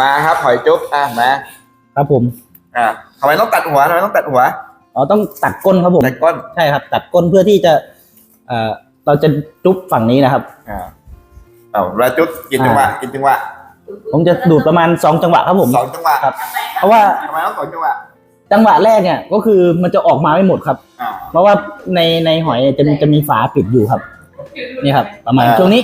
มาครับหอยจุ๊บอะมาครับผมอะทำไมต้องตัดหัวทำไมต้องตัดหัวอ๋อต้องตัดก้นครับผมตัดก้นใช่ครับ ตัดก้นเพื่อที่จะเอ่อเราจะจุ๊บฝั่งนี้นะครับอ่าเอาเวลาจุ๊บกินจังหวะกินจังหวะผมจะดูดประมาณสองจังหวะครับผมสองจังหวะครับ เพราะว่าทำไมต้องสองจังหวะจังหวะแรกเนี่ยก็คือมันจะออกมาไม่หมดครับอ่าเพราะว่าในในหอยเนี่ยจะมีจะมีฝาปิดอยู่ครับ นี่ครับ ประมาณอ่าช่วงนี้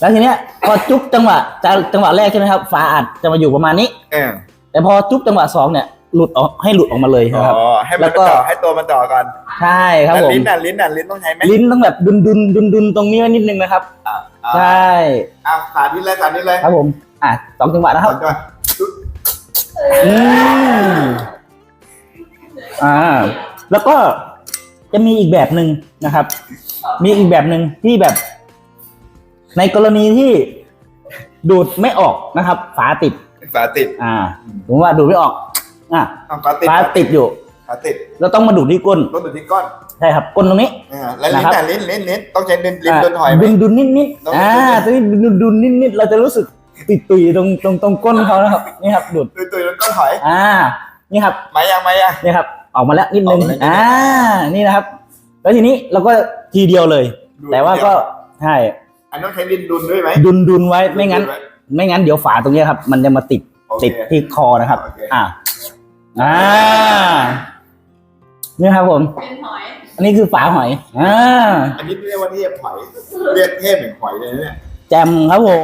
แล้วทีเนี้ยพอจุ๊บจังหวะจะจังหวะแรกใช่ไหมครับฝาอัดจะมาอยู่ประมาณนี้เออแต่พอจุ๊บจังหวะสองเนี่ยหลุดออกให้หลุดออกมาเลยอ๋นะครับ อให้แล้มันวก็ จ่อให้ตัวมันจ่อก่อนใช่ครับแล้วผมลิ้นน่ะลิ้นน่ะลิ้นต้องใช้ไหมลิ้นต้องแบบดุนดุนดุนดุนตรงนี้ไว้นิดนึงนะครับ อ่าอ่าใช่อะสาธิตเลยสาธิตเลยครับผมอะสองจังหวะนะครับสองจังหวะอืมอ่า แล้วก็จะมีอีกแบบหนึ่งนะครับ มีอีกแบบหนึ่งที่แบบ ในกรณีที่ดูดไม่ออกนะครับ ฝาติด ฝาติด อ่าผมว่าดูดไม่ออก อะต้องฝาติดฝาติดอยู่ ฝาติดแล้วต้องมาดูดที่ก้นต้องดูดที่ก้อนใช่ครับก้นตรงนี้ อ่าแล้วลิ้นนะครับน่ะลิ้นลิ้นลิ้นต้องใช้ลิ้นลิ้นอ่าโดนหอยไหมดุนดุนนิดนิดต้องอ่าตรงนี้ดุนดุนนิดนิดเราจะรู้สึกตุยตุยตรงตรงตรงก้นเขานะครับ นี่ครับดูด ตุยตุยแล้วก้อนหอยอ่า นี่ครับมายังมายัง นี่ครับ ออกมาแล้วนิดนึง ออกมาแล้วนิดนึงอ่า นี่นะครับ แล้วทีนี้เราก็ทีเดียวเลย ดูดแต่ว่าก็ใช่ อันนั้นใช้ลิ้นดุนด้วยไหมดุนดุนไว้ไม่งั้นดุว้ไม่งั้นเดี๋ยวฝาตรงเนี้ยครับ มันจะมาติดโอเคติดที่คอนะครับโอเคอ่าอ่านี่ครับผมเป็นหอยอันนี้คือฝาหอยอ่าอันนี้เรียกว่าเทพหอยเรียกเทพเหมือนหอยเลยนะเนี่ยแจมครับผม